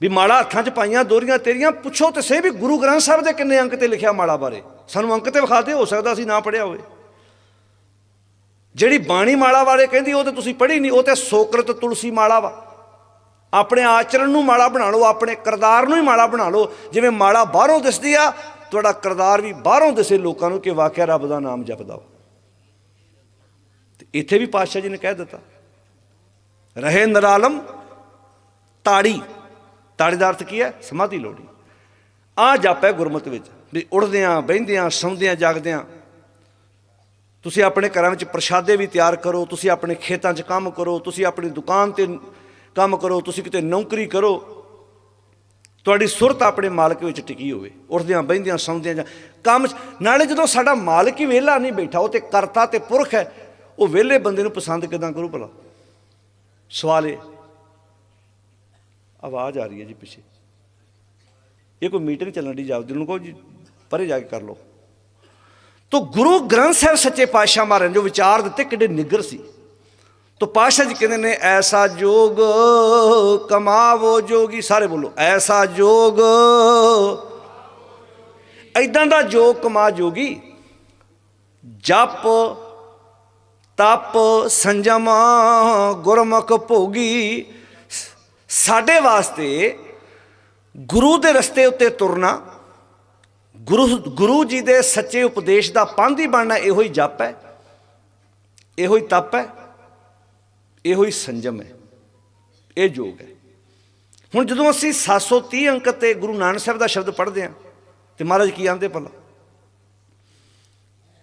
ਵੀ ਮਾਲਾ ਹੱਥਾਂ 'ਚ ਪਾਈਆਂ, ਦੋਰੀਆਂ ਤੇਰੀਆਂ, ਪੁੱਛੋ ਤੇ ਸਹੀ ਵੀ ਗੁਰੂ ਗ੍ਰੰਥ ਸਾਹਿਬ ਦੇ ਕਿੰਨੇ ਅੰਕ ਤੇ ਲਿਖਿਆ ਮਾਲਾ ਬਾਰੇ। ਸਾਨੂੰ ਅੰਕ ਤੇ ਵਿਖਾ ਦੇ ਹੋ ਸਕਦਾ ਅਸੀਂ ਨਾ ਪੜਿਆ ਹੋਵੇ। ਜਿਹੜੀ ਬਾਣੀ ਮਾਲਾ ਬਾਰੇ ਕਹਿੰਦੀ, ਉਹ ਤੇ ਤੁਸੀਂ ਪੜ੍ਹੀ ਨਹੀਂ, ਉਹ ਤੇ ਸੋਕਰਤ ਤੁਲਸੀ ਮਾਲਾ ਵਾ। ਆਪਣੇ ਆਚਰਣ ਨੂੰ ਮਾਲਾ ਬਣਾ ਲਓ, ਆਪਣੇ ਕਰਦਾਰ ਨੂੰ ਹੀ ਮਾਲਾ ਬਣਾ ਲਓ। ਜਿਵੇਂ ਮਾਲਾ ਬਾਹਰੋਂ ਦਿਸਦੀ ਆ, ਤੁਹਾਡਾ ਕਰਦਾਰ ਵੀ ਬਾਹਰੋਂ ਦਿਸੇ ਲੋਕਾਂ ਨੂੰ ਕਿ ਵਾਕਿਆ ਰੱਬ ਦਾ ਨਾਮ ਜਪਦਾ ਵਾ। ਤੇ ਇੱਥੇ ਵੀ ਪਾਤਸ਼ਾਹ ਜੀ ਨੇ ਕਹਿ ਦਿੱਤਾ, ਰਹੇ ਨਰਾਲਮ, ਤਾੜੀ। ਤਾੜੀ ਦਾ ਅਰਥ ਕੀ ਹੈ? ਸਮਾਧੀ ਲੋੜੀ ਆ ਜਾਪੈ ਗੁਰਮਤ ਵਿੱਚ, ਵੀ ਉੜਦਿਆਂ ਬਹਿੰਦਿਆਂ, ਸੌਂਦਿਆਂ, ਜਾਗਦਿਆਂ। ਤੁਸੀਂ ਆਪਣੇ ਘਰਾਂ ਵਿੱਚ ਪ੍ਰਸ਼ਾਦੇ ਵੀ ਤਿਆਰ ਕਰੋ, ਤੁਸੀਂ ਆਪਣੇ ਖੇਤਾਂ 'ਚ ਕੰਮ ਕਰੋ, ਤੁਸੀਂ ਆਪਣੀ ਦੁਕਾਨ ਤੇ ਕੰਮ ਕਰੋ, ਤੁਸੀਂ ਕਿਤੇ ਨੌਕਰੀ ਕਰੋ। ਤੁਹਾਡੀ ਸੁਰਤ ਆਪਣੇ ਮਾਲਕ ਵਿੱਚ ਟਿਕੀ ਹੋਵੇ। ਉੱਠਦਿਆਂ, ਬਹਿੰਦਿਆਂ, ਸੌਂਦਿਆਂ, ਜਾਂ ਕੰਮ 'ਚ- ਨਾਲੇ ਜਦੋਂ ਸਾਡਾ ਮਾਲਕ ਹੀ ਵਿਹਲਾ ਨਹੀਂ ਬੈਠਾ, ਉਹ ਤੇ ਕਰਤਾ ਤੇ ਪੁਰਖ ਹੈ। ਉਹ ਵਿਹਲੇ ਬੰਦੇ ਨੂੰ ਪਸੰਦ ਕਿਦਾਂ ਕਰੂ ਭਲਾ? ਸਵਾਲ ਇਹ। ਆਵਾਜ਼ ਆ ਰਹੀ ਹੈ ਜੀ ਪਿੱਛੇ। ਇਹ ਕੋਈ ਮੀਟਿੰਗ ਚੱਲਣ ਦੀ ਜਾਪਦੀ ਨੂੰ ਕਹੋ ਜੀ, ਪਰੇ ਜਾ ਕੇ ਕਰ ਲਓ। ਤੋ ਗੁਰੂ ਗ੍ਰੰਥ ਸਾਹਿਬ ਸੱਚੇ ਪਾਤਸ਼ਾਹ ਮਹਾਰਾਜ ਜੋ ਵਿਚਾਰ ਦਿੱਤੇ, ਕਿੱਡੇ ਨਿੱਗਰ ਸੀ। ਤੋ ਪਾਤਸ਼ਾਹ ਜੀ ਕਹਿੰਦੇ ਨੇ, ਐਸਾ ਜੋਗ ਕਮਾਵੋ ਜੋਗੀ, ਸਾਰੇ ਬੋਲੋ, ਐਸਾ ਜੋਗ ਐਦਾਂ ਦਾ ਜੋਗ ਕਮਾ ਜੋਗੀ, ਜਪ, ਤਪ, ਸੰਜਮ, ਗੁਰਮੁਖ ਭੋਗੀ ਸਾਡੇ ਵਾਸਤੇ ਗੁਰੂ ਦੇ ਰਸਤੇ ਉੱਤੇ ਤੁਰਨਾ, ਗੁਰੂ ਗੁਰੂ ਜੀ ਦੇ ਸੱਚੇ ਉਪਦੇਸ਼ ਦਾ ਪਾਂਧੀ ਬਣਨਾ ਇਹੋ ਹੀ ਜਪ ਹੈ, ਇਹੋ ਹੀ ਤਪ ਹੈ, ਇਹੋ ਹੀ ਸੰਜਮ ਹੈ, ਇਹ ਜੋਗ ਹੈ। ਹੁਣ ਜਦੋਂ ਅਸੀਂ 730 ਅੰਕ ਤੇ ਗੁਰੂ ਨਾਨਕ ਸਾਹਿਬ ਦਾ ਸ਼ਬਦ ਪੜ੍ਹਦੇ ਹਾਂ, ਤੇ ਮਹਾਰਾਜ ਕੀ ਆਂਦੇ ਭਲਾ?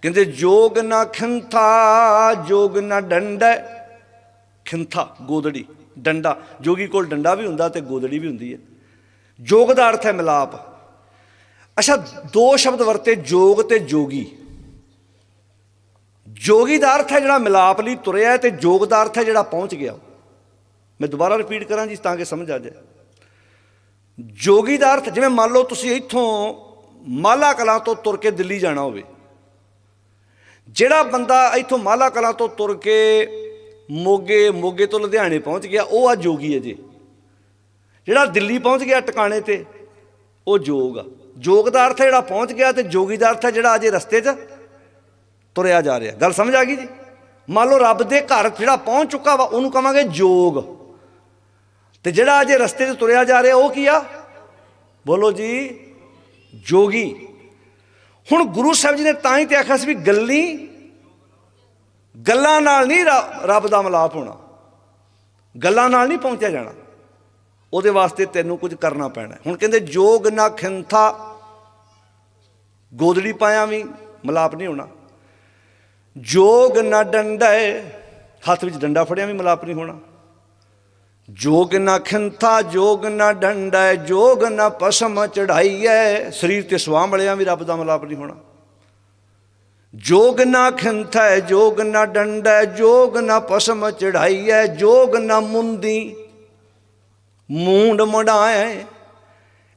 ਕਹਿੰਦੇ, ਜੋਗ ਨਾ ਖੰਥਾ, ਜੋਗ ਨਾ ਡੰਡਾ, ਖੰਥਾ, ਗੋਦੜੀ। ਡੰਡਾ, ਜੋਗੀ ਕੋਲ ਡੰਡਾ ਵੀ ਹੁੰਦਾ ਤੇ ਗੋਦੜੀ ਵੀ ਹੁੰਦੀ ਹੈ। ਜੋਗ ਦਾ ਅਰਥ ਹੈ ਮਿਲਾਪ। ਅੱਛਾ, ਦੋ ਸ਼ਬਦ ਵਰਤੇ ਜੋਗ ਤੇ ਜੋਗੀ। ਜੋਗੀ ਦਾ ਅਰਥ ਹੈ ਜਿਹੜਾ ਮਿਲਾਪ ਲਈ ਤੁਰਿਆ ਹੈ ਤੇ ਜੋਗ ਦਾ ਅਰਥ ਹੈ ਜਿਹੜਾ ਪਹੁੰਚ ਗਿਆ। ਮੈਂ ਦੁਬਾਰਾ ਰਿਪੀਟ ਕਰਾਂ ਜੀ ਤਾਂ ਕਿ ਸਮਝ ਆ ਜਾਏ। ਜੋਗੀ ਦਾ ਅਰਥ, ਜਿਵੇਂ ਮੰਨ ਲਓ ਤੁਸੀਂ ਇੱਥੋਂ ਮਾਲਾ ਕਲਾਂ ਤੋਂ ਤੁਰ ਕੇ ਦਿੱਲੀ ਜਾਣਾ ਹੋਵੇ। ਜਿਹੜਾ ਬੰਦਾ ਇੱਥੋਂ ਮਾਲਾ ਕਲਾਂ ਤੋਂ ਤੁਰ ਕੇ ਮੋਗੇ ਮੋਗੇ ਤੋਂ ਲੁਧਿਆਣੇ ਪਹੁੰਚ ਗਿਆ, ਉਹ ਆ ਜੋਗੀ ਹੈ ਜੀ ਜਿਹੜਾ ਦਿੱਲੀ ਪਹੁੰਚ ਗਿਆ ਟਿਕਾਣੇ ਤੇ, ਉਹ ਜੋਗ ਆ। ਜੋਗ ਦਾ ਅਰਥ ਹੈ ਜਿਹੜਾ ਪਹੁੰਚ ਗਿਆ ਤੇ ਜੋਗੀ ਦਾ ਅਰਥ ਹੈ ਜਿਹੜਾ ਅਜੇ ਰਸਤੇ 'ਚ ਤੁਰਿਆ ਜਾ ਰਿਹਾ। ਗੱਲ ਸਮਝ ਆ ਗਈ ਜੀ? ਮੰਨ ਲਓ ਰੱਬ ਦੇ ਘਰ ਜਿਹੜਾ ਪਹੁੰਚ ਚੁੱਕਾ ਵਾ, ਉਹਨੂੰ ਕਵਾਂਗੇ ਜੋਗ। ਤੇ ਜਿਹੜਾ ਅਜੇ ਰਸਤੇ 'ਚ ਤੁਰਿਆ ਜਾ ਰਿਹਾ, ਉਹ ਕੀ ਆ? ਬੋਲੋ ਜੀ, ਜੋਗੀ। ਹੁਣ ਗੁਰੂ ਸਾਹਿਬ ਜੀ ਨੇ ਤਾਂ ਹੀ ਤੇ ਆਖਿਆ ਸੀ ਵੀ ਗੱਲੀ ਗੱਲਾਂ ਨਾਲ ਨਹੀਂ ਰ- ਰੱਬ ਦਾ ਮਲਾਪ ਹੋਣਾ। ਗੱਲਾਂ ਨਾਲ ਨਹੀਂ ਪਹੁੰਚਿਆ ਜਾਣਾ। ਉਹਦੇ ਵਾਸਤੇ ਤੈਨੂੰ ਕੁਝ ਕਰਨਾ ਪੈਣਾ ਹੁਣ ਕਹਿੰਦੇ ਜੋਗ ਨਾ ਖਿੰਥਾ ਗੋਦੜੀ ਪਾਇਆ ਵੀ, ਮਲਾਪ ਨਹੀਂ ਹੋਣਾ। ਜੋਗ ਨਾ ਡੰਡਾ ਹੱਥ ਵਿੱਚ ਡੰਡਾ ਫੜਿਆ ਵੀ ਮਲਾਪ ਨਹੀਂ ਹੋਣਾ। ਜੋਗ ਨਾ ਖਿੰਥਾ ਜੋਗ ਨਾ ਡੰਡਾ ਜੋਗ ਨਾ ਪਸਮ ਚੜਾਈਐ ਸਰੀਰ ਤੇ ਸਵਾਮ ਵਾਲਿਆਂ ਵੀ ਰੱਬ ਦਾ ਮਲਾਪ ਨਹੀਂ ਹੋਣਾ। ਜੋਗ ਨਾ ਖਿੰਥੈ, ਜੋਗ ਨਾ ਡੰਡਾ, ਜੋਗ ਨਾ ਪਸਮ ਚੜਾਈਐ, ਜੋਗ ਨਾ ਮੁੰਦੀ। ਮੂੰਡ ਮੁੰਡਾਏ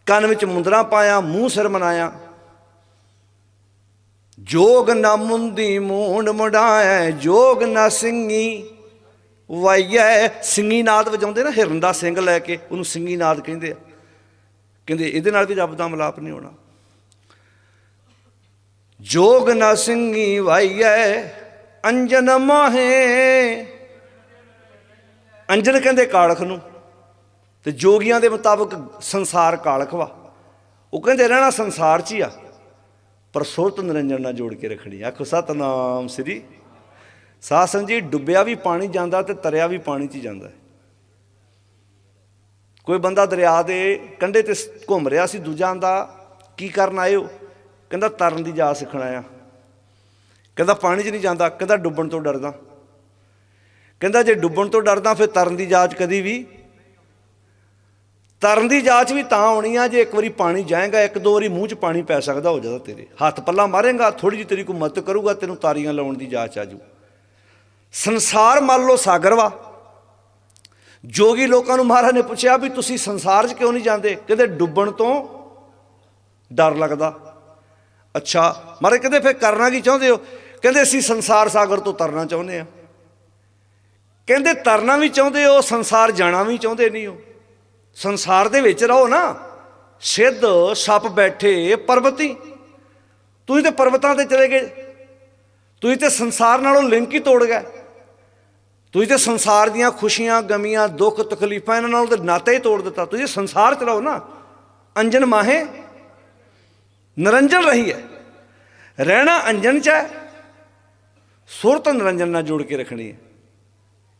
ਕੰਨ ਵਿੱਚ ਮੁੰਦਰਾ ਪਾਇਆ, ਮੂੰਹ ਸਿਰ ਮਨਾਇਆ। ਜੋਗ ਨਾ ਮੁੰਦੀ, ਮੂੰਡ ਮੁੰਡਾਏ ਜੋਗ ਨਾ ਸਿੰਘੀ ਵਾਈਐ। ਸਿੰਘੀ ਨਾਦ ਵਜਾਉਂਦੇ ਨਾ ਹਿਰਨ ਦਾ ਸਿੰਘ ਲੈ ਕੇ, ਉਹਨੂੰ ਸਿੰਘੀ ਨਾਦ ਕਹਿੰਦੇ ਆ। ਕਹਿੰਦੇ ਇਹਦੇ ਨਾਲ ਵੀ ਰੱਬ ਦਾ ਮਲਾਪ ਨਹੀਂ ਹੋਣਾ। ਜੋਗ ਨਾ ਸਿੰਘੀ ਵਾਈਐ, ਅੰਜਨ ਮਾਹੇ। ਅੰਜਨ ਕਹਿੰਦੇ ਕਾਲਖ ਨੂੰ, ਤੇ ਜੋਗੀਆਂ ਦੇ ਮੁਤਾਬਕ ਸੰਸਾਰ ਕਾਲਖ ਵਾ। ਉਹ ਕਹਿੰਦੇ ਰਹਿਣਾ ਸੰਸਾਰ 'ਚ ਹੀ ਆ, ਪਰ ਸੁਰਤ ਨਿਰੰਜਨ ਨਾਲ ਜੋੜ ਕੇ ਰੱਖਣੀ ਆਖੋ, ਸਤਨਾਮ ਸ੍ਰੀ ਸਾਧ ਸੰਗਤ ਜੀ, ਡੁੱਬਿਆ ਵੀ ਪਾਣੀ ਜਾਂਦਾ ਤੇ ਤਰਿਆ ਵੀ ਪਾਣੀ 'ਚ ਹੀ ਜਾਂਦਾ ਕੋਈ ਬੰਦਾ ਦਰਿਆ ਦੇ ਕੰਢੇ ਤੇ ਘੁੰਮ ਰਿਹਾ ਸੀ, ਦੂਜਾ ਆਂਦਾ, ਕੀ ਕਰਨ ਆਏ ਹੋ? ਕਹਿੰਦਾ ਤਰਨ ਦੀ ਜਾਚ ਸਿੱਖਣ ਆਇਆ। ਕਹਿੰਦਾ ਪਾਣੀ 'ਚ ਨਹੀਂ ਜਾਂਦਾ, ਕਹਿੰਦਾ ਡੁੱਬਣ ਤੋਂ ਡਰਦਾ। ਕਹਿੰਦਾ ਜੇ ਡੁੱਬਣ ਤੋਂ ਡਰਦਾ ਫਿਰ ਤਰਨ ਦੀ ਜਾਚ ਕਦੀ ਵੀ। ਤਰਨ ਦੀ ਜਾਚ ਵੀ ਤਾਂ ਆਉਣੀ ਆ, ਜੇ ਇੱਕ ਵਾਰੀ ਪਾਣੀ ਜਾਏਗਾ, ਇੱਕ ਦੋ ਵਾਰੀ ਮੂੰਹ 'ਚ ਪਾਣੀ ਪੈ ਸਕਦਾ, ਹੋ ਜਾਂਦਾ ਤੇਰੇ। ਹੱਥ ਪੱਲਾ ਮਾਰੇਗਾ ਥੋੜੀ ਜਿਹੀ ਤੇਰੀ ਕੋਈ ਮਦਦ ਕਰੂਗਾ, ਤੈਨੂੰ ਤਾਰੀਆਂ ਲਾਉਣ ਦੀ ਜਾਚ ਆਜੂ ਸੰਸਾਰ ਮੰਨ ਲਓ ਸਾਗਰ ਵਾ। ਜੋਗੀ ਲੋਕਾਂ ਨੂੰ ਮਹਾਰਾਜ ਨੇ ਪੁੱਛਿਆ ਵੀ ਤੁਸੀਂ ਸੰਸਾਰ 'ਚ ਕਿਉਂ ਨਹੀਂ ਜਾਂਦੇ? ਕਹਿੰਦੇ ਡੁੱਬਣ ਤੋਂ ਡਰ ਲੱਗਦਾ। ਅੱਛਾ ਮਹਾਰਾਜ ਕਹਿੰਦੇ ਫਿਰ ਕਰਨਾ ਕੀ ਚਾਹੁੰਦੇ ਹੋ? ਕਹਿੰਦੇ ਅਸੀਂ ਸੰਸਾਰ ਸਾਗਰ ਤੋਂ ਤਰਨਾ ਚਾਹੁੰਦੇ ਆ ਕਹਿੰਦੇ ਤਰਨਾ ਵੀ ਚਾਹੁੰਦੇ ਹੋ, ਸੰਸਾਰ ਜਾਣਾ ਵੀ ਚਾਹੁੰਦੇ ਨਹੀਂ ਹੋ। ਸੰਸਾਰ ਦੇ ਵਿੱਚ ਰਹੋ ਨਾ। ਸਿੱਧ ਸੱਪ ਬੈਠੇ ਪਰਬਤੀ। ਤੁਸੀਂ ਤੇ ਪਰਬਤਾਂ ਤੇ ਚਲੇ ਗਏ। ਤੁਸੀਂ ਤੇ ਸੰਸਾਰ ਨਾਲੋਂ ਲਿੰਕ ਹੀ ਤੋੜ ਗਏ। ਤੁਸੀਂ ਤੇ ਸੰਸਾਰ ਦੀਆਂ ਖੁਸ਼ੀਆਂ, ਗਮੀਆਂ, ਦੁੱਖ, ਤਕਲੀਫਾਂ ਇਹਨਾਂ ਨਾਲ ਤੇ ਨਾਤਾ ਹੀ ਤੋੜ ਦਿੱਤਾ। ਤੁਸੀਂ ਸੰਸਾਰ ਚ ਰਹੋ ਨਾ। ਅੰਜਨ ਮਾਹੇ। ਨਿਰੰਜਨ ਰਹੀ ਹੈ। ਰਹਿਣਾ ਅੰਜਨ ਚ ਹੈ, ਸੁਰਤ ਨਿਰੰਜਨ ਨਾਲ ਜੋੜ ਕੇ ਰੱਖਣੀ ਹੈ।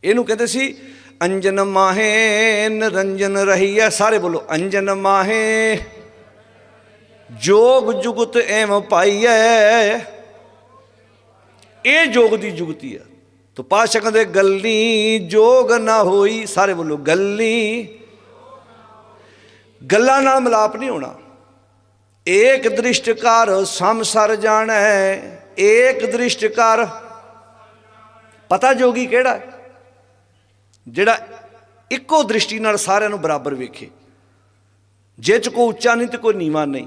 ਇਹਨੂੰ ਕਹਿੰਦੇ ਸੀ, ਅੰਜਨ ਮਾਹੇ ਨਿਰੰਜਨ ਰਹੀ ਹੈ। ਸਾਰੇ ਬੋਲੋ, ਅੰਜਨ ਮਾਹੇ, ਜੋਗ ਜੁਗਤ ਐਮ ਪਾਈਐ ਇਹ ਜੋਗ ਦੀ ਜੁਗਤੀ ਹੈ। ਤੋ ਪਾਸ਼ਕ ਦੇ ਗੱਲੀ ਜੋਗ ਨਾ ਹੋਈ। ਸਾਰੇ ਬੋਲੋ, ਗੱਲੀ। ਗੱਲਾਂ ਨਾਲ ਮਿਲਾਪ ਨਹੀਂ ਹੋਣਾ। ਏਕ ਦ੍ਰਿਸ਼ਟਕਾਰ ਸੰਸਰ ਜਾਣੈ, ਏਕ ਦ੍ਰਿਸ਼ਟਕਾਰ ਪਤਾ ਜੋਗੀ ਕਿਹੜਾ ਜਿਹੜਾ ਇੱਕੋ ਦ੍ਰਿਸ਼ਟੀ ਨਾਲ ਸਾਰਿਆਂ ਨੂੰ ਬਰਾਬਰ ਵੇਖੇ। ਜੇ ਚ ਕੋਈ ਉੱਚਾ ਨਹੀਂ ਤੇ ਕੋਈ ਨੀਵਾਂ ਨਹੀਂ।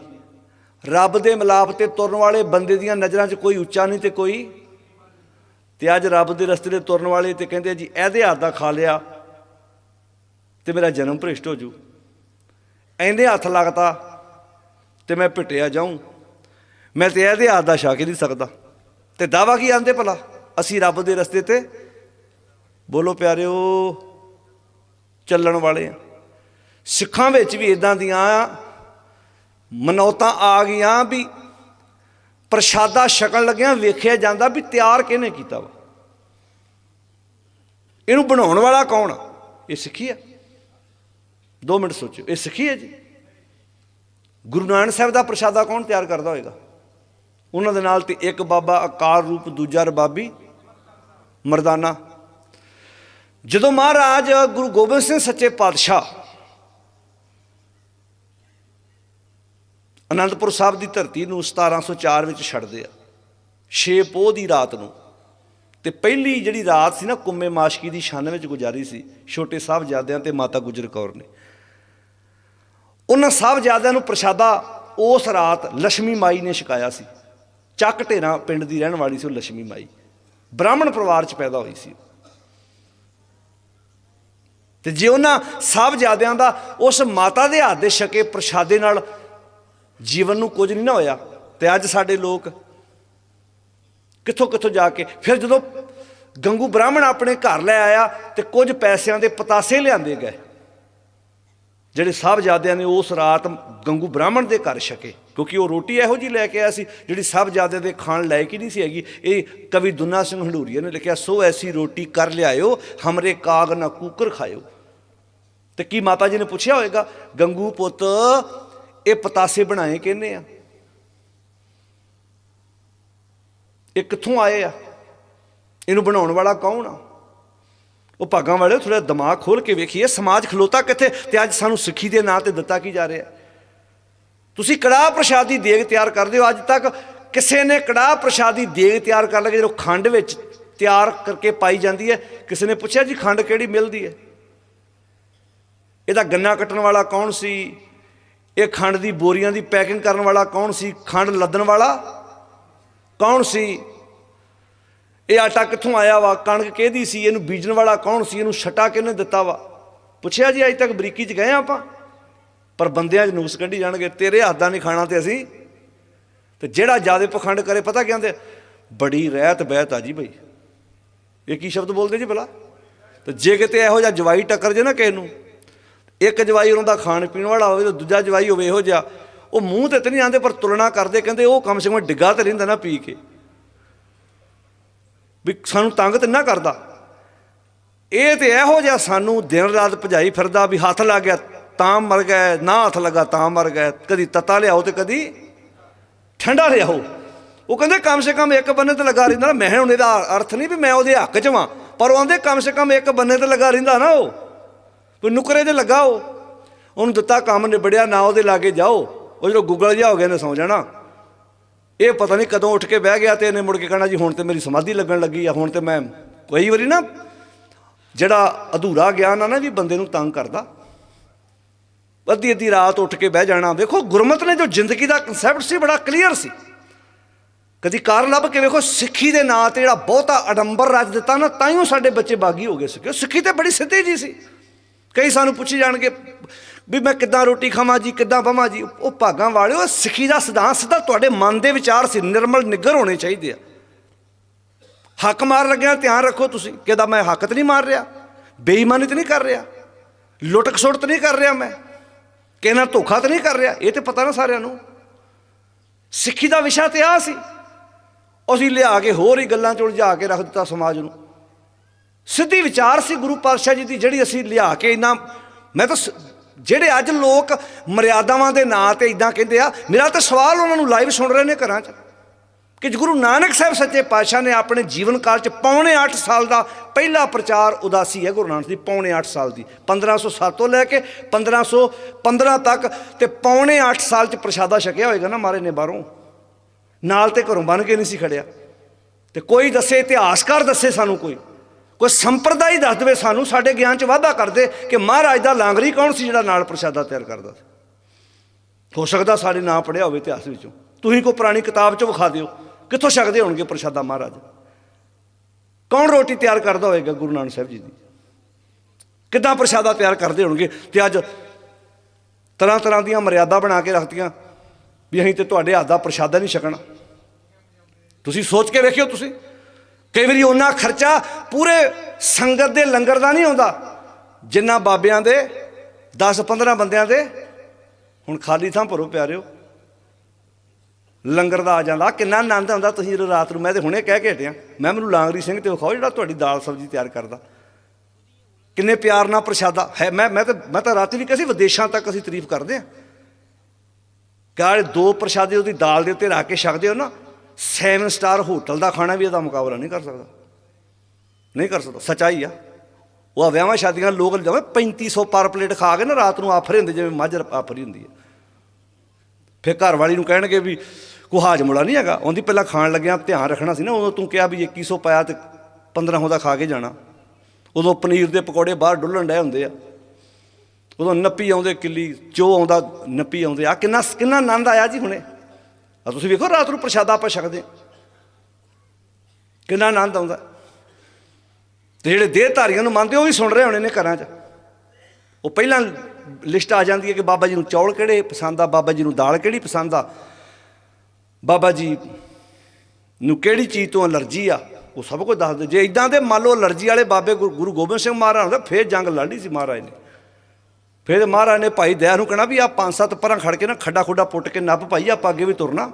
ਰੱਬ ਦੇ ਮਿਲਾਪ ਤੇ ਤੁਰਨ ਵਾਲੇ ਬੰਦੇ ਦੀਆਂ ਨਜ਼ਰਾਂ 'ਚ ਕੋਈ ਉੱਚਾ ਨਹੀਂ ਤੇ ਕੋਈ। ਤੇ ਅੱਜ ਰੱਬ ਦੇ ਰਸਤੇ ਤੇ ਤੁਰਨ ਵਾਲੇ ਤੇ ਕਹਿੰਦੇ ਜੀ, ਇਹਦੇ ਹੱਥ ਦਾ ਖਾ ਲਿਆ ਤੇ ਮੇਰਾ ਜਨਮ ਭ੍ਰਿਸ਼ਟ ਹੋ ਜੂ। ਐਂਦੇ ਹੱਥ ਲੱਗਦਾ ਤੇ ਮੈਂ ਪਿਟਿਆ ਜਾਊਂ। ਮੈਂ ਤੇ ਇਹਦੇ ਹੱਥ ਦਾ ਛਕ ਨਹੀਂ ਸਕਦਾ। ਤੇ ਦਾਵਾ ਕੀ ਆਂਦੇ ਭਲਾ? ਅਸੀਂ ਰੱਬ ਦੇ ਰਸਤੇ ਤੇ ਬੋਲੋ ਪਿਆਰਿਓ, ਚੱਲਣ ਵਾਲੇ ਆ। ਸਿੱਖਾਂ ਵਿੱਚ ਵੀ ਇਦਾਂ ਦੀਆਂ ਮਨੌਤਾਂ ਆ ਗਈਆਂ ਵੀ ਪ੍ਰਸ਼ਾਦਾ ਛਕਣ ਲੱਗਿਆਂ ਵੇਖਿਆ ਜਾਂਦਾ ਵੀ ਤਿਆਰ ਕਿਹਨੇ ਕੀਤਾ ਵਾ। ਇਹਨੂੰ ਬਣਾਉਣ ਵਾਲਾ ਕੌਣ ਆ? ਇਹ ਸਿੱਖੀ ਆ। 2 ਮਿੰਟ ਸੋਚੋ ਇਹ ਸਿੱਖੀ ਹੈ ਜੀ? ਗੁਰੂ ਨਾਨਕ ਸਾਹਿਬ ਦਾ ਪ੍ਰਸ਼ਾਦਾ ਕੌਣ ਤਿਆਰ ਕਰਦਾ ਹੋਏਗਾ? ਉਹਨਾਂ ਦੇ ਨਾਲ ਤੇ ਇੱਕ ਬਾਬਾ ਅਕਾਲ ਰੂਪ, ਦੂਜਾ ਰਬਾਬੀ ਮਰਦਾਨਾ। ਜਦੋਂ ਮਹਾਰਾਜ ਗੁਰੂ ਗੋਬਿੰਦ ਸਿੰਘ ਸੱਚੇ ਪਾਤਸ਼ਾਹ ਅਨੰਦਪੁਰ ਸਾਹਿਬ ਦੀ ਧਰਤੀ ਨੂੰ 1704 ਵਿੱਚ ਛੱਡਦੇ ਆ 6 ਪੋਹ ਦੀ ਰਾਤ ਨੂੰ, ਤੇ ਪਹਿਲੀ ਜਿਹੜੀ ਰਾਤ ਸੀ ਨਾ ਕੁੰਮੇ ਮਾਸ਼ਕੀ ਦੀ ਛਾਨ ਵਿੱਚ ਗੁਜ਼ਾਰੀ ਸੀ, ਛੋਟੇ ਸਾਹਿਬਜ਼ਾਦਿਆਂ ਤੇ ਮਾਤਾ ਗੁਜਰ ਕੌਰ ਨੇ। ਉਹਨਾਂ ਸਾਹਿਬਜ਼ਾਦਿਆਂ ਨੂੰ ਪ੍ਰਸ਼ਾਦਾ ਉਸ ਰਾਤ ਲక్ష్ਮੀ ਮਾਈ ਨੇ ਛਕਾਇਆ ਸੀ। ਚੱਕ ਢੇਰਾ ਪਿੰਡ ਦੀ ਰਹਿਣ ਵਾਲੀ ਸੀ ਉਹ ਲక్ష్ਮੀ ਮਾਈ। ਬ੍ਰਾਹਮਣ ਪਰਿਵਾਰ 'ਚ ਪੈਦਾ ਹੋਈ ਸੀ ਤੇ ਜੇ ਉਹਨਾਂ ਸਾਹਿਬਜ਼ਾਦਿਆਂ ਦਾ ਉਸ ਮਾਤਾ ਦੇ ਹੱਥ ਦੇ ਛਕੇ ਪ੍ਰਸ਼ਾਦੇ ਨਾਲ ਜੀਵਨ ਨੂੰ ਕੁਝ ਨਹੀਂ ਨਾ ਹੋਇਆ, ਤੇ ਅੱਜ ਸਾਡੇ ਲੋਕ ਕਿੱਥੋਂ ਕਿੱਥੋਂ ਜਾ ਕੇ, ਫਿਰ ਜਦੋਂ ਗੰਗੂ ਬ੍ਰਾਹਮਣ ਆਪਣੇ ਘਰ ਲੈ ਆਇਆ ਤੇ ਕੁਝ ਪੈਸਿਆਂ ਦੇ ਪਤਾਸੇ ਲਿਆਂਦੇ ਗਏ। ਜਿਹੜੇ ਸਾਹਿਬਜ਼ਾਦਿਆਂ ਨੇ ਉਸ ਰਾਤ ਗੰਗੂ ਬ੍ਰਾਹਮਣ ਦੇ ਘਰ ਛਕੇ, ਕਿਉਂਕਿ ਉਹ ਰੋਟੀ ਇਹੋ ਜੀ ਲੈ ਕੇ ਆਇਆ ਸੀ ਜਿਹੜੀ ਸਾਹਿਬਜ਼ਾਦੇ ਦੇ ਖਾਣ ਲਾਇਕ ਹੀ ਨਹੀਂ ਸੀ ਹੈਗੀ। ਇਹ ਕਵੀ ਦੁਨਾ ਸਿੰਘ ਹੰਡੂਰੀਆ ਨੇ ਲਿਖਿਆ, ਸੋ ਐਸੀ ਰੋਟੀ ਕਰ ਲਿਆਇਓ, ਹਮਰੇ ਕਾਗ ਨਾ ਕੂਕਰ ਖਾਇਓ। ਤੇ ਕੀ ਮਾਤਾ ਜੀ ਨੇ ਪੁੱਛਿਆ ਹੋਵੇਗਾ ਗੰਗੂ ਪੁੱਤ, ਇਹ ਪਤਾਸੇ ਬਣਾਏ ਕਿਹਨੇ ਆ? ਇਹ ਕਿੱਥੋਂ ਆਏ ਆ? ਇਹਨੂੰ ਬਣਾਉਣ ਵਾਲਾ ਕੌਣ ਆ? ਉਹ ਭਾਗਾਂ ਵਾਲੇ ਥੋੜਾ ਦਿਮਾਗ ਖੋਲ ਕੇ ਵੇਖੀਏ, ਸਮਾਜ ਖਲੋਤਾ ਕਿੱਥੇ ਤੇ ਅੱਜ ਸਾਨੂੰ ਸਿੱਖੀ ਦੇ ਨਾਂ ਤੇ ਦਿੱਤਾ ਕੀ ਜਾ ਰਿਹਾ। ਤੁਸੀਂ ਕੜਾਹ ਪ੍ਰਸ਼ਾਦੀ ਦੇਗ ਤਿਆਰ ਕਰਦੇ ਹੋ, ਅੱਜ ਤੱਕ ਕਿਸੇ ਨੇ ਕੜਾਹ ਪ੍ਰਸ਼ਾਦੀ ਦੇਗ ਤਿਆਰ ਕਰ ਲਗੇ, ਜਦੋਂ ਖੰਡ ਵਿੱਚ ਤਿਆਰ ਕਰਕੇ ਪਾਈ ਜਾਂਦੀ ਹੈ, ਕਿਸੇ ਨੇ ਪੁੱਛਿਆ ਜੀ ਖੰਡ ਕਿਹੜੀ ਮਿਲਦੀ ਹੈ? ਇਹਦਾ ਗੰਨਾ ਕੱਟਣ ਵਾਲਾ ਕੌਣ ਸੀ? ਇਹ ਖੰਡ ਦੀ ਬੋਰੀਆਂ ਦੀ ਪੈਕਿੰਗ ਕਰਨ ਵਾਲਾ ਕੌਣ ਸੀ? ਖੰਡ ਲੱਦਣ ਵਾਲਾ ਕੌਣ ਸੀ? ਇਹ ਆਟਾ ਕਿੱਥੋਂ ਆਇਆ ਵਾ? ਕਣਕ ਕਿਹਦੀ ਸੀ? ਇਹਨੂੰ ਬੀਜਣ ਵਾਲਾ ਕੌਣ ਸੀ? ਇਹਨੂੰ ਛਟਾ ਕਿਹਨੇ ਦਿੱਤਾ ਵਾ? ਪੁੱਛਿਆ ਜੀ, ਅਜੇ ਤੱਕ ਬਰੀਕੀ 'ਚ ਗਏ ਆ ਆਪਾਂ? ਪਰ ਬੰਦਿਆਂ 'ਚ ਨੂਸ ਕੱਢੀ ਜਾਣਗੇ। ਤੇਰੇ ਹੱਥ ਦਾ ਨਹੀਂ ਖਾਣਾ ਤੇ ਅਸੀਂ। ਤੇ ਜਿਹੜਾ ਜਿਆਦੇ ਪਖੰਡ ਕਰੇ, ਪਤਾ ਕਹਿੰਦੇ ਬੜੀ ਰਹਿਤ ਬਹਿਤ ਆ ਜੀ ਬਈ। ਇਹ ਕੀ ਸ਼ਬਦ ਬੋਲਦੇ ਜੀ ਭਲਾ? ਤੇ ਜੇ ਕਿਤੇ ਇਹੋ ਜਿਹਾ ਜਵਾਈ ਟੱਕਰ ਜੇ ਨਾ ਕਿਸੇ ਨੂੰ, ਇੱਕ ਜਵਾਈ ਉਹਨਾਂ ਦਾ ਖਾਣ ਪੀਣ ਵਾਲਾ ਹੋਵੇ ਤੇ ਦੂਜਾ ਜਵਾਈ ਹੋਵੇ ਇਹੋ ਜਿਹਾ, ਉਹ ਮੂੰਹ ਤੇ ਤੇ ਨਹੀਂ ਆਂਦੇ, ਪਰ ਤੁਲਨਾ ਕਰਦੇ, ਕਹਿੰਦੇ ਉਹ ਕਮ ਸੇ ਕਮ ਡਿੱਗਾ ਤੇ ਰਹਿੰਦਾ ਨਾ ਪੀ ਕੇ। ਵੀ ਸਾਨੂੰ ਤੰਗ ਤੇ ਨਾ ਕਰਦਾ। ਇਹ ਤੇ ਇਹੋ ਜਿਹਾ ਸਾਨੂੰ ਦਿਨ ਰਾਤ ਭਜਾਈ ਫਿਰਦਾ ਵੀ ਹੱਥ ਲੱਗ ਗਿਆ, ਤਾਂ ਮਰ ਗਿਆ, ਨਾ ਹੱਥ ਲੱਗਾ, ਤਾਂ ਮਰ ਗਏ ਕਦੀ ਤਤਾ ਲਿਆਓ ਤੇ ਕਦੀ ਠੰਡਾ ਲਿਆਓ। ਉਹ ਕਹਿੰਦੇ ਕਮ ਸੇ ਕਮ ਇੱਕ ਬੰਨੇ ਤੇ ਲੱਗਾ ਰਹਿੰਦਾ ਨਾ, ਮੈਂ ਹੁਣ ਇਹਦਾ ਅਰਥ ਨਹੀਂ ਵੀ ਮੈਂ ਉਹਦੇ ਹੱਕ 'ਚ ਵਾਂ, ਪਰ ਉਹ ਆਂਦੇ ਕਮ ਸੇ ਕਮ ਇੱਕ ਬੰਨੇ ਤੇ ਲੱਗਾ ਰਹਿੰਦਾ ਨਾ ਉਹ। ਵੀ ਨੁਕਰੇ ਤੇ ਲੱਗਾ ਉਹ। ਉਹਨੂੰ ਦਿੱਤਾ ਕੰਮ ਨਿਬੜਿਆ, ਨਾ ਉਹਦੇ ਲਾਗੇ ਜਾਓ। ਉਹ ਜਦੋਂ ਗੁੱਗਲ ਜਿਹਾ ਹੋ ਗਿਆ ਨੇ ਸੌ ਜਾਣਾ। ਇਹ ਪਤਾ ਨਹੀਂ ਕਦੋਂ ਉੱਠ ਕੇ ਬਹਿ ਗਿਆ ਤੇ ਇਹਨੇ ਮੁੜ ਕੇ ਕਹਿਣਾ ਜੀ, ਹੁਣ ਤੇ ਮੇਰੀ ਸਮਾਧੀ ਲੱਗਣ ਲੱਗੀ ਆ, ਹੁਣ ਤੇ ਮੈਂ ਕਈ ਵਾਰੀ ਨਾ ਜਿਹੜਾ ਅਧੂਰਾ ਗਿਆਨ ਆ ਨਾ ਵੀ ਬੰਦੇ ਨੂੰ ਤੰਗ ਕਰਦਾ। ਅੱਧੀ ਅੱਧੀ ਰਾਤ ਉੱਠ ਕੇ ਬਹਿ ਜਾਣਾ, ਵੇਖੋ ਗੁਰਮਤ ਨੇ ਜੋ ਜ਼ਿੰਦਗੀ ਦਾ ਕਨਸੈਪਟ ਸੀ, ਬੜਾ ਕਲੀਅਰ ਸੀ। ਕਦੀ ਕਾਰ ਲੱਭ ਕੇ ਵੇਖੋ, ਸਿੱਖੀ ਦੇ ਨਾਂ ਤੇ ਜਿਹੜਾ ਬਹੁਤਾ ਅਡੰਬਰ ਰੱਜ ਦਿੱਤਾ ਨਾ, ਤਾਂ ਹੀ ਉਹ ਸਾਡੇ ਬੱਚੇ ਬਾਗੀ ਹੋ ਗਏ ਸੀ। ਸਿੱਖੀ ਤੇ ਬੜੀ ਸਿੱਧੀ ਜੀ ਸੀ। ਕਈ ਸਾਨੂੰ ਪੁੱਛੀ ਜਾਣਗੇ ਵੀ ਮੈਂ ਕਿੱਦਾਂ ਰੋਟੀ ਖਾਵਾਂ ਜੀ, ਕਿੱਦਾਂ ਬਵਾਂ ਜੀ। ਉਹ ਭਾਗਾਂ ਵਾਲਿਓ ਸਿੱਖੀ ਦਾ ਸਿਧਾਂਤ ਸਿੱਧਾ ਤੁਹਾਡੇ ਮਨ ਦੇ ਵਿਚਾਰ ਸੀ, ਨਿਰਮਲ ਨਿੱਗਰ ਹੋਣੇ ਚਾਹੀਦੇ ਆ। ਹੱਕ ਮਾਰ ਲੱਗਿਆ ਧਿਆਨ ਰੱਖੋ ਤੁਸੀਂ ਕਿਦਾ ਮੈਂ ਹੱਕ ਤੇ ਨਹੀਂ ਮਾਰ ਰਿਹਾ, ਬੇਈਮਾਨੀ ਤੇ ਨਹੀਂ ਕਰ ਰਿਹਾ ਲੁੱਟ ਖਸੁੱਟ ਤੇ ਨਹੀਂ ਕਰ ਰਿਹਾ ਮੈਂ ਕਿਹਨਾਂ ਧੋਖਾ ਤੇ ਨਹੀਂ ਕਰ ਰਿਹਾ, ਇਹ ਤੇ ਪਤਾ ਨਾ ਸਾਰਿਆਂ ਨੂੰ। ਸਿੱਖੀ ਦਾ ਵਿਸ਼ਾ ਤੇ ਆ ਸੀ। ਅਸੀਂ ਲਿਆ ਕੇ ਹੋਰ ਹੀ ਗੱਲਾਂ ਚ ਉਲਝਾ ਕੇ ਰੱਖ ਦਿੱਤਾ ਸਮਾਜ ਨੂੰ। ਸਿੱਧੀ ਵਿਚਾਰ ਸੀ ਗੁਰੂ ਪਾਤਸ਼ਾਹ ਜੀ ਦੀ, ਜਿਹੜੀ ਅਸੀਂ ਲਿਆ ਕੇ ਇਨਾ, ਮੈਂ ਤਾਂ ਸ- ਜਿਹੜੇ ਅੱਜ ਲੋਕ ਮਰਿਆਦਾਵਾਂ ਦੇ ਨਾਂ ਤੇ ਇਦਾਂ ਕਹਿੰਦੇ ਆ, ਮੇਰਾ ਤਾਂ ਸਵਾਲ ਉਹਨਾਂ ਨੂੰ ਲਾਈਵ ਸੁਣ ਰਹੇ ਨੇ ਘਰਾਂ 'ਚ। ਕਿ ਗੁਰੂ ਨਾਨਕ ਸਾਹਿਬ ਸੱਚੇ ਪਾਤਸ਼ਾਹ ਨੇ ਆਪਣੇ ਜੀਵਨ ਕਾਲ 'ਚ ਪੌਣੇ 8 ਸਾਲ ਦਾ ਪਹਿਲਾ ਪ੍ਰਚਾਰ ਉਦਾਸੀ ਹੈ ਗੁਰੂ ਨਾਨਕ ਦੀ, ਪੌਣੇ 8 ਸਾਲ ਦੀ। 1507 ਤੋਂ ਲੈ ਕੇ 1515 ਤੱਕ ਤੇ ਪੌਣੇ 8 ਸਾਲ 'ਚ ਪ੍ਰਸ਼ਾਦਾ ਛਕਿਆ ਹੋਏਗਾ ਨਾ ਮਾਰੇ ਨੇ ਬਾਹਰੋਂ। ਨਾਲ ਤੇ ਘਰੋਂ ਬਣ ਕੇ ਨਹੀਂ ਸੀ ਖੜਿਆ। ਤੇ ਕੋਈ ਦੱਸੇ, ਇਤਿਹਾਸਕਾਰ ਦੱਸੇ ਸਾਨੂੰ ਕੋਈ। ਕੋਈ ਸੰਪਰਦਾਇ ਦੱਸ ਦੇਵੇ ਸਾਨੂੰ, ਸਾਡੇ ਗਿਆਨ 'ਚ ਵਾਧਾ ਕਰਦੇ ਕਿ ਮਹਾਰਾਜ ਦਾ ਲਾਂਗਰੀ ਕੌਣ ਸੀ ਜਿਹੜਾ ਨਾਲ ਪ੍ਰਸ਼ਾਦਾ ਤਿਆਰ ਕਰਦਾ ਸੀ? ਹੋ ਸਕਦਾ ਸਾਡੇ ਨਾਂ ਪੜਿਆ ਹੋਵੇ ਇਤਿਹਾਸ ਵਿੱਚੋਂ। ਤੁਸੀਂ ਕੋਈ ਪੁਰਾਣੀ ਕਿਤਾਬ 'ਚ ਵਿਖਾ ਦਿਓ। ਕਿੱਥੋਂ ਛਕਦੇ ਹੋਣਗੇ ਪ੍ਰਸ਼ਾਦਾ ਮਹਾਰਾਜ? ਕੌਣ ਰੋਟੀ ਤਿਆਰ ਕਰਦਾ ਹੋਵੇਗਾ ਗੁਰੂ ਨਾਨਕ ਸਾਹਿਬ ਜੀ ਦੀ? ਕਿੱਦਾਂ ਪ੍ਰਸ਼ਾਦਾ ਤਿਆਰ ਕਰਦੇ ਹੋਣਗੇ? ਤੇ ਅੱਜ ਤਰ੍ਹਾਂ ਤਰ੍ਹਾਂ ਦੀਆਂ ਮਰਿਆਦਾ ਬਣਾ ਕੇ ਰੱਖਤੀਆਂ ਵੀ ਅਸੀਂ ਤੇ ਤੁਹਾਡੇ ਹੱਥ ਦਾ ਪ੍ਰਸ਼ਾਦਾ ਨਹੀਂ ਛਕਣਾ। ਤੁਸੀਂ ਸੋਚ ਕੇ ਵੇਖਿਓ ਤੁਸੀਂ। ਕਈ ਵਾਰੀ ਉਹਨਾਂ ਖਰਚਾ ਪੂਰੇ ਸੰਗਤ ਦੇ ਲੰਗਰ ਦਾ ਨਹੀਂ ਆਉਂਦਾ। ਜਿੰਨਾ ਬਾਬਿਆਂ ਦੇ 10 15 ਬੰਦਿਆਂ ਦੇ, ਹੁਣ ਖਾਲੀ ਥਾਂ ਭਰੋ ਪਿਆਰਿਓ। ਲੰਗਰ ਦਾ ਆ ਜਾਂਦਾ ਕਿੰਨਾ ਆਨੰਦ ਆਉਂਦਾ ਤੁਸੀਂ ਜਦੋਂ ਰਾਤ ਨੂੰ, ਮੈਂ ਤੇ ਹੁਣੇ ਕਹਿ ਕੇ ਹਟਿਆ। ਮੈਂ ਮੈਨੂੰ ਲਾਂਗਰੀ ਸਿੰਘ ਤੇ ਵਿਖਾਓ ਜਿਹੜਾ ਤੁਹਾਡੀ ਦਾਲ ਸਬਜ਼ੀ ਤਿਆਰ ਕਰਦਾ। ਕਿੰਨੇ ਪਿਆਰ ਨਾਲ ਪ੍ਰਸ਼ਾਦਾ, ਹੈ, ਮੈਂ ਮੈਂ ਤਾਂ ਮੈਂ ਤਾਂ ਰਾਤੀ ਵੀ ਕਹੀ ਸੀ, ਵਿਦੇਸ਼ਾਂ ਤੱਕ ਅਸੀਂ ਤਾਰੀਫ ਕਰਦੇ ਹਾਂ। ਕਾਲ ਦੋ ਪ੍ਰਸ਼ਾਦੇ ਉਹਦੀ ਦਾਲ ਦੇ ਉੱਤੇ ਰੱਖ ਕੇ ਛਕਦੇ ਹੋ ਨਾ 7 ਸਟਾਰ ਹੋਟਲ ਦਾ ਖਾਣਾ ਵੀ ਇਹਦਾ ਮੁਕਾਬਲਾ ਨਹੀਂ ਕਰ ਸਕਦਾ। ਨਹੀਂ ਕਰ ਸਕਦਾ, ਸਚਾਈ ਆ। ਉਹ ਵਿਆਹਾਂ ਸ਼ਾਦੀਆਂ ਲੋਕ ਜਿਵੇਂ 3500 ਪਰ ਪਲੇਟ ਖਾ ਕੇ ਨਾ ਰਾਤ ਨੂੰ ਆਫਰੇ ਹੁੰਦੇ, ਜਿਵੇਂ ਮੱਝ ਆਫਰੀ ਹੁੰਦੀ ਹੈ ਫਿਰ ਘਰ ਵਾਲੀ ਨੂੰ ਕਹਿਣਗੇ ਵੀ ਕੋ ਹਾਜਮੁਲਾ ਨਹੀਂ ਹੈਗਾ। ਉਹਦੀ ਪਹਿਲਾਂ ਖਾਣ ਲੱਗਿਆ ਧਿਆਨ ਰੱਖਣਾ ਸੀ ਨਾ, ਉਦੋਂ ਤੂੰ ਕਿਹਾ ਵੀ 2100 ਪਾਇਆ ਤੇ 1500 ਦਾ ਖਾ ਕੇ ਜਾਣਾ। ਉਦੋਂ ਪਨੀਰ ਦੇ ਪਕੌੜੇ ਬਾਹਰ ਡੁੱਲਣ ਡਏ ਹੁੰਦੇ ਆ। ਉਦੋਂ ਨੱਪੀ ਆਉਂਦੇ, ਕਿੱਲੀ ਚੋ ਆਉਂਦਾ, ਨੱਪੀ ਆਉਂਦੇ। ਆ ਕਿੰਨਾ ਕਿੰਨਾ ਆਨੰਦ ਆਇਆ ਜੀ ਹੁਣੇ। ਆ ਤੁਸੀਂ ਵੇਖੋ ਰਾਤ ਨੂੰ ਪ੍ਰਸ਼ਾਦਾ ਆਪਾਂ ਛਕਦੇ ਹਾਂ। ਕਿੰਨਾ ਆਨੰਦ ਆਉਂਦਾ। ਤੇ ਜਿਹੜੇ ਦੇਹਧਾਰੀਆਂ ਨੂੰ ਮੰਨਦੇ ਉਹ ਵੀ ਸੁਣ ਰਹੇ ਹੋਣੇ ਨੇ ਘਰਾਂ 'ਚ। ਉਹ ਪਹਿਲਾਂ ਲਿਸਟ ਆ ਜਾਂਦੀ ਹੈ ਕਿ ਬਾਬਾ ਜੀ ਨੂੰ ਚੌਲ ਕਿਹੜੇ ਪਸੰਦ ਆ, ਬਾਬਾ ਜੀ ਨੂੰ ਦਾਲ ਕਿਹੜੀ ਪਸੰਦ ਆ। ਬਾਬਾ ਜੀ ਨੂੰ ਕਿਹੜੀ ਚੀਜ਼ ਤੋਂ ਅਲਰਜੀ ਆ, ਉਹ ਸਭ ਕੁਝ ਦੱਸਦੇ। ਜੇ ਇਦਾਂ ਦੇ ਮੰਨ ਲਓ ਅਲਰਜੀ ਵਾਲੇ ਬਾਬੇ ਗੁਰੂ ਗੁਰੂ ਗੋਬਿੰਦ ਸਿੰਘ ਮਹਾਰਾਜ ਹੁੰਦਾ, ਫੇਰ ਜੰਗ ਲੜਨੀ ਸੀ ਮਹਾਰਾਜ ਨੇ। ਫਿਰ ਮਹਾਰਾਜ ਨੇ ਭਾਈ ਦਇਆ ਨੂੰ ਕਹਿਣਾ ਵੀ ਆ ਪੰਜ ਸੱਤ ਪਰਾਂ ਖੜ ਕੇ ਨਾ ਖੱਡਾ ਖੁੱਡਾ ਪੁੱਟ ਕੇ ਨੱਪ ਭਾਈ, ਆਪਾਂ ਅੱਗੇ ਵੀ ਤੁਰਨਾ।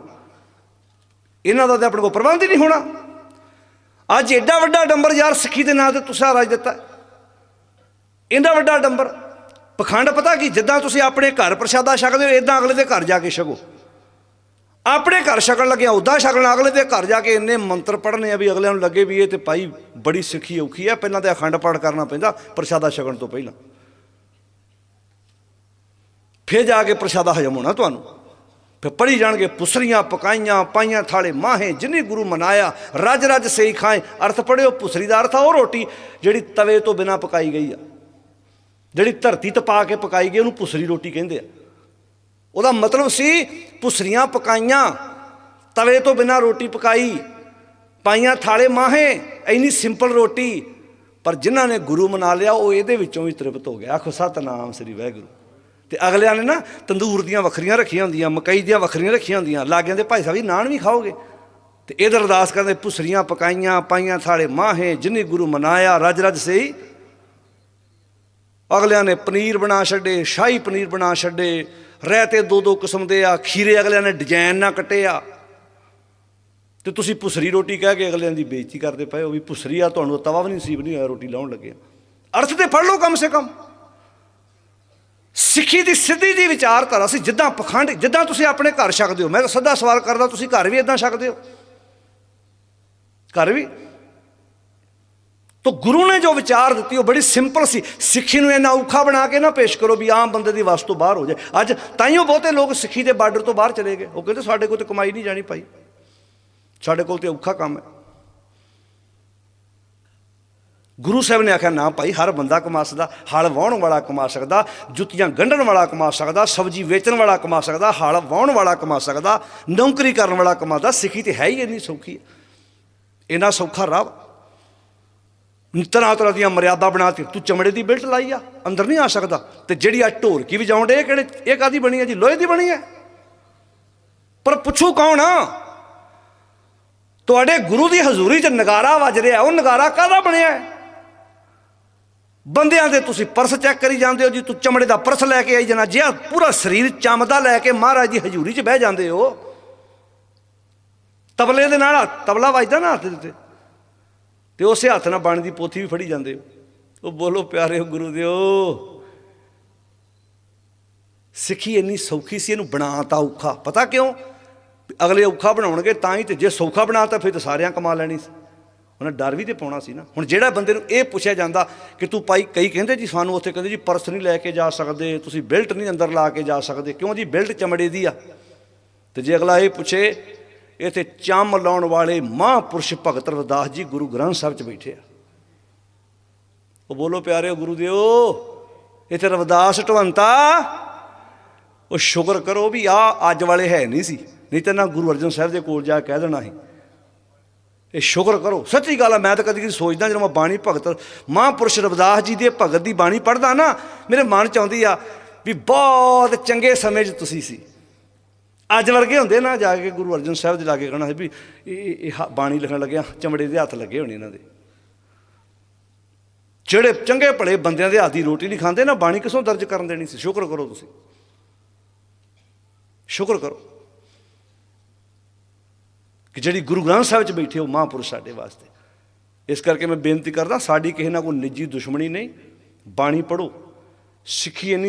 ਇਹਨਾਂ ਦਾ ਤਾਂ ਆਪਣੇ ਕੋਲ ਪ੍ਰਬੰਧ ਹੀ ਨਹੀਂ ਹੋਣਾ। ਅੱਜ ਏਡਾ ਵੱਡਾ ਡੰਬਰ ਯਾਰ ਸਿੱਖੀ ਦੇ ਨਾਂ ਤੇ ਤੁਸੀਂ ਰਾਜ ਦਿੱਤਾ। ਇੰਨਾ ਵੱਡਾ ਡੰਬਰ। ਪਖੰਡ ਪਤਾ ਕੀ, ਜਿੱਦਾਂ ਤੁਸੀਂ ਆਪਣੇ ਘਰ ਪ੍ਰਸ਼ਾਦਾ ਛਕਦੇ ਹੋ ਇਦਾਂ ਅਗਲੇ ਦੇ ਘਰ ਜਾ ਕੇ ਛਕੋ। ਆਪਣੇ ਘਰ ਛਕਣ ਲੱਗਿਆ ਉਦਾਂ ਛਕਣ ਅਗਲੇ ਦੇ ਘਰ ਜਾ ਕੇ ਇੰਨੇ ਮੰਤਰ ਪੜ੍ਹਨੇ ਆ ਵੀ ਅਗਲਿਆਂ ਨੂੰ ਲੱਗੇ ਵੀ ਇਹ ਤੇ ਭਾਈ ਬੜੀ ਸਿੱਖੀ ਔਖੀ ਆ, ਪਹਿਲਾਂ ਤੇ ਅਖੰਡ ਪਾਠ ਕਰਨਾ ਪੈਂਦਾ ਪ੍ਰਸ਼ਾਦਾ ਛਕਣ ਤੋਂ ਪਹਿਲਾਂ। ਫਿਰ ਜਾ ਕੇ ਪ੍ਰਸ਼ਾਦਾ ਹਜਮ ਹੋਣਾ ਤੁਹਾਨੂੰ। ਫਿਰ ਪੜੀ ਜਾਣਗੇ, ਪੁਸਰੀਆਂ ਪਕਾਈਆਂ, ਪਾਈਆਂ ਥਾਲੇ ਮਾਹੇ, ਜਿਨੇ ਗੁਰੂ ਮਨਾਇਆ, ਰਜ ਰਜ ਸਹੀ ਖਾਏ, ਅਰਥ ਪੜਿਓ ਪੁਸਰੀ ਦਾ ਅਰਥ ਆ ਉਹ ਰੋਟੀ, ਜਿਹੜੀ ਤਵੇ ਤੋਂ ਬਿਨਾ ਪਕਾਈ ਗਈ ਆ। ਜਿਹੜੀ ਧਰਤੀ 'ਤੇ ਪਾ ਕੇ ਪਕਾਈ ਗਈ, ਉਹਨੂੰ ਪੁਸਰੀ ਰੋਟੀ ਕਹਿੰਦੇ ਆ। ਉਹਦਾ ਮਤਲਬ ਸੀ, ਪੁਸਰੀਆਂ ਪਕਾਈਆਂ, ਤਵੇ ਤੋਂ ਬਿਨਾ ਰੋਟੀ ਪਕਾਈ, ਪਾਈਆਂ ਥਾਲੇ ਮਾਹੇ, ਇੰਨੀ ਸਿੰਪਲ ਰੋਟੀ, ਪਰ ਜਿਨ੍ਹਾਂ ਨੇ ਗੁਰੂ ਮਨਾ ਲਿਆ, ਉਹ ਇਹਦੇ ਵਿੱਚੋਂ ਵੀ ਤ੍ਰਿਪਤ ਹੋ ਗਿਆ। ਆਖੋ, ਸਤਨਾਮ ਸ੍ਰੀ ਵਾਹਿਗੁਰੂ। ਤੇ ਅਗਲਿਆਂ ਨੇ ਨਾ ਤੰਦੂਰ ਦੀਆਂ ਵੱਖਰੀਆਂ ਰੱਖੀਆਂ ਹੁੰਦੀਆਂ, ਮਕਈ ਦੀਆਂ ਵੱਖਰੀਆਂ ਰੱਖੀਆਂ ਹੁੰਦੀਆਂ। ਲਾਗਿਆਂ ਦੇ ਭਾਈ ਸਾਹਿਬ ਜੀ ਨਾਨ ਵੀ ਖਾਓਗੇ? ਤੇ ਇਹਦਾ ਅਰਦਾਸ ਕਰਦੇ ਪੁਸਰੀਆਂ ਪਕਾਈਆਂ, ਪਾਈਆਂ ਥਾਲੇ ਮਾਹੇ, ਜਿਨੇ ਗੁਰੂ ਮਨਾਇਆ, ਰਜ ਰਜ ਸਹੀ। ਅਗਲਿਆਂ ਨੇ ਪਨੀਰ ਬਣਾ ਛੱਡੇ, ਸ਼ਾਹੀ ਪਨੀਰ ਬਣਾ ਛੱਡੇ। ਰਹਿਤੇ ਦੋ ਦੋ ਕਿਸਮ ਦੇ ਆ, ਖੀਰੇ ਅਗਲਿਆਂ ਨੇ ਡਿਜ਼ਾਈਨ ਨਾ ਕੱਟੇ ਆ ਤੇ ਤੁਸੀਂ ਪੁਸਰੀ ਰੋਟੀ ਕਹਿ ਕੇ ਅਗਲਿਆਂ ਦੀ ਬੇਇੱਜ਼ਤੀ ਕਰਦੇ ਪਏ ਉਹ ਵੀ ਪੁਸਰੀ ਆ, ਤੁਹਾਨੂੰ ਤਵਾ ਵੀ ਨਹੀਂ ਨਸੀਬ ਨਹੀਂ ਹੋਇਆ, ਰੋਟੀ ਲਾਉਣ ਲੱਗੇ ਅਰਥ ਤੇ ਫੜ ਲਓ ਕਮ ਸੇ ਕਮ। ਸਿੱਖੀ ਦੀ ਸਿੱਧੀ ਦੀ ਵਿਚਾਰਧਾਰਾ ਸੀ, ਜਿੱਦਾਂ ਪਖੰਡ, ਜਿੱਦਾਂ ਤੁਸੀਂ ਆਪਣੇ ਘਰ ਛਕਦੇ ਹੋ। ਮੈਂ ਤਾਂ ਸਿੱਧਾ ਸਵਾਲ ਕਰਦਾ, ਤੁਸੀਂ ਘਰ ਵੀ ਇਦਾਂ ਛਕਦੇ ਹੋ? ਘਰ ਵੀ? ਤੋ ਗੁਰੂ ਨੇ ਜੋ ਵਿਚਾਰ ਦਿੱਤੀ, ਉਹ ਬੜੀ ਸਿੰਪਲ ਸੀ। ਸਿੱਖੀ ਨੂੰ ਇਹਨਾਂ ਔਖਾ ਬਣਾ ਕੇ ਨਾ ਪੇਸ਼ ਕਰੋ ਵੀ ਆਮ ਬੰਦੇ ਦੀ ਵਸ ਤੋਂ ਬਾਹਰ ਹੋ ਜਾਏ। ਅੱਜ ਤਾਈਓ ਬਹੁਤੇ ਲੋਕ ਸਿੱਖੀ ਦੇ ਬਾਰਡਰ ਤੋਂ ਬਾਹਰ ਚਲੇ ਗਏ। ਉਹ ਕਹਿੰਦੇ, ਸਾਡੇ ਕੋਲ ਤੇ ਕਮਾਈ ਨਹੀਂ ਜਾਣੀ ਪਾਈ ਸਾਡੇ ਕੋਲ ਤੇ ਔਖਾ ਕੰਮ ਹੈ। ਗੁਰੂ ਸਾਹਿਬ ਨੇ ਆਖਿਆ, ਨਾ ਭਾਈ, ਹਰ ਬੰਦਾ ਕਮਾ ਸਕਦਾ, ਹਲ ਵਾਹਣ ਵਾਲਾ ਕਮਾ ਸਕਦਾ, ਜੁੱਤੀਆਂ ਗੰਢਣ ਵਾਲਾ ਕਮਾ ਸਕਦਾ, ਸਬਜ਼ੀ ਵੇਚਣ ਵਾਲਾ ਕਮਾ ਸਕਦਾ, ਹਲ ਵਾਹਣ ਵਾਲਾ ਕਮਾ ਸਕਦਾ, ਨੌਕਰੀ ਕਰਨ ਵਾਲਾ ਕਮਾਦਾ ਸਿੱਖੀ ਤੇ ਹੈ ਹੀ ਇੰਨੀ ਸੌਖੀ ਹੈ। ਇੰਨਾ ਸੌਖਾ ਰਾਹ ਤਰ੍ਹਾਂ ਤਰ੍ਹਾਂ ਦੀਆਂ ਮਰਿਆਦਾ ਬਣਾਤੀ ਤੂੰ ਚਮੜੇ ਦੀ ਬਿਲਟ ਲਾਈ ਆ, ਅੰਦਰ ਨਹੀਂ ਆ ਸਕਦਾ। ਤੇ ਜਿਹੜੀ ਆ ਢੋਲਕੀ ਵਜਾਉਣ ਦੇ ਇਹ ਕਿਹੜੇ, ਇਹ ਕਾਦੀ ਬਣੀ ਹੈ ਜੀ? ਲੋਹੇ ਦੀ ਬਣੀ ਹੈ। ਪਰ ਪੁੱਛੂ ਕੌਣ ਆ? ਤੁਹਾਡੇ ਗੁਰੂ ਦੀ ਹਜ਼ੂਰੀ 'ਚ ਨਗਾਰਾ ਵੱਜ ਰਿਹਾ, ਉਹ ਨਗਾਰਾ ਕਾਹਦਾ ਬਣਿਆ ਹੈ? ਬੰਦਿਆਂ ਦੇ ਤੁਸੀਂ ਪਰਸ ਚੈੱਕ ਕਰੀ ਜਾਂਦੇ ਹੋ ਜੀ, ਤੂੰ ਚਮੜੇ ਦਾ ਪਰਸ ਲੈ ਕੇ ਆਈ ਜਨਾ ਜੇ ਪੂਰਾ ਸਰੀਰ ਚਮਦਾ ਲੈ ਕੇ ਮਹਾਰਾਜ ਦੀ ਹਜ਼ੂਰੀ 'ਚ ਬਹਿ ਜਾਂਦੇ ਹੋ। ਤਬਲੇ ਦੇ ਨਾਲ ਤਬਲਾ ਵੱਜਦਾ ਨਾ ਹੱਥ ਦੇ ਉੱਤੇ। ਤੇ ਉਸੇ ਹੱਥ ਨਾਲ ਬਾਣੀ ਦੀ ਪੋਥੀ ਵੀ ਫੜੀ ਜਾਂਦੇ ਹੋ। ਉਹ ਬੋਲੋ, ਪਿਆਰੇ ਗੁਰੂ ਦਿਓ ਸਿੱਖੀ ਇੰਨੀ ਸੌਖੀ ਸੀ, ਇਹਨੂੰ ਬਣਾਤਾ ਔਖਾ। ਪਤਾ ਕਿਉਂ? ਅਗਲੇ ਔਖਾ ਬਣਾਉਣਗੇ ਤਾਂ ਹੀ ਤੇ ਜੇ ਸੌਖਾ ਬਣਾਤਾ, ਫਿਰ ਤਾਂ ਸਾਰਿਆਂ ਕਮਾ ਲੈਣੀ ਸੀ। ਉਹਨਾਂ ਡਰ ਵੀ ਤੇ ਪਾਉਣਾ ਸੀ ਨਾ। ਹੁਣ ਜਿਹੜਾ ਬੰਦੇ ਨੂੰ ਇਹ ਪੁੱਛਿਆ ਜਾਂਦਾ ਕਿ ਤੂੰ ਭਾਈ ਕਈ ਕਹਿੰਦੇ ਜੀ ਸਾਨੂੰ ਉੱਥੇ ਕਹਿੰਦੇ ਜੀ ਪਰਸ ਨਹੀਂ ਲੈ ਕੇ ਜਾ ਸਕਦੇ, ਤੁਸੀਂ ਬੈਲਟ ਨਹੀਂ ਅੰਦਰ ਲਾ ਕੇ ਜਾ ਸਕਦੇ। ਕਿਉਂ ਜੀ? ਬੈਲਟ ਚਮੜੇ ਦੀ ਆ। ਤੇ ਜੇ ਅਗਲਾ ਇਹ ਪੁੱਛੇ ਇੱਥੇ ਚੰਮ ਲਾਉਣ ਵਾਲੇ ਮਹਾਂਪੁਰਸ਼ ਭਗਤ ਰਵਿਦਾਸ ਜੀ ਗੁਰੂ ਗ੍ਰੰਥ ਸਾਹਿਬ 'ਚ ਬੈਠੇ ਆ। ਉਹ ਬੋਲੋ, ਪਿਆਰਿਓ ਗੁਰੂ ਦਿਓ ਇੱਥੇ ਰਵਦਾਸ ਢਵੰਤਾ ਉਹ ਸ਼ੁਕਰ ਕਰੋ ਵੀ ਆ ਅੱਜ ਵਾਲੇ ਹੈ ਨਹੀਂ ਸੀ। ਨਹੀਂ ਤਾਂ ਨਾ ਗੁਰੂ ਅਰਜਨ ਸਾਹਿਬ ਦੇ ਕੋਲ ਜਾ ਕਹਿ ਦੇਣਾ ਸੀ। ਇਹ ਸ਼ੁਕਰ ਕਰੋ। ਸੱਚੀ ਗੱਲ ਆ, ਮੈਂ ਤਾਂ ਕਦੀ ਕਦੀ ਸੋਚਦਾ ਜਦੋਂ ਮੈਂ ਬਾਣੀ ਭਗਤ, ਮਹਾਂਪੁਰਸ਼ ਰਵਿਦਾਸ ਜੀ ਦੇ ਭਗਤ ਦੀ ਬਾਣੀ ਪੜ੍ਹਦਾ ਨਾ, ਮੇਰੇ ਮਨ ਚ ਆਉਂਦੀ ਆ ਵੀ ਬਹੁਤ ਚੰਗੇ ਸਮੇਂ 'ਚ ਤੁਸੀਂ ਸੀ। ਅੱਜ ਵਰਗੇ ਹੁੰਦੇ ਨਾ, ਜਾ ਕੇ ਗੁਰੂ ਅਰਜਨ ਸਾਹਿਬ ਦੇ ਲਾਗੇ ਕਹਿਣਾ ਸੀ ਵੀ ਇਹ ਇਹ ਬਾਣੀ ਲਿਖਣ ਲੱਗਿਆ, ਚਮੜੇ ਦੇ ਹੱਥ ਲੱਗੇ ਹੋਣੇ ਇਹਨਾਂ ਦੇ। ਜਿਹੜੇ ਚੰਗੇ ਭਲੇ ਬੰਦਿਆਂ ਦੇ ਹੱਥ ਦੀ ਰੋਟੀ ਨਹੀਂ ਖਾਂਦੇ ਨਾ, ਬਾਣੀ ਕਿਸੋਂ ਦਰਜ ਕਰਨ ਦੇਣੀ ਸੀ? ਸ਼ੁਕਰ ਕਰੋ ਤੁਸੀਂ। ਸ਼ੁਕਰ ਕਰੋ। ਕਿ ਜਿਹੜੀ ਗੁਰੂ ਗ੍ਰੰਥ ਸਾਹਿਬ 'ਚ ਬੈਠੇ ਹੋ, ਮਹਾਂਪੁਰਸ਼ ਸਾਡੇ ਵਾਸਤੇ। ਇਸ ਕਰਕੇ ਮੈਂ ਬੇਨਤੀ ਕਰਦਾ, ਸਾਡੀ ਕਿਸੇ ਨਾਲ ਕੋਈ ਨਿੱਜੀ ਦੁਸ਼ਮਣੀ ਨਹੀਂ। ਬਾਣੀ ਪੜੋ ਸਿੱਖੀ ਇੰਨੀ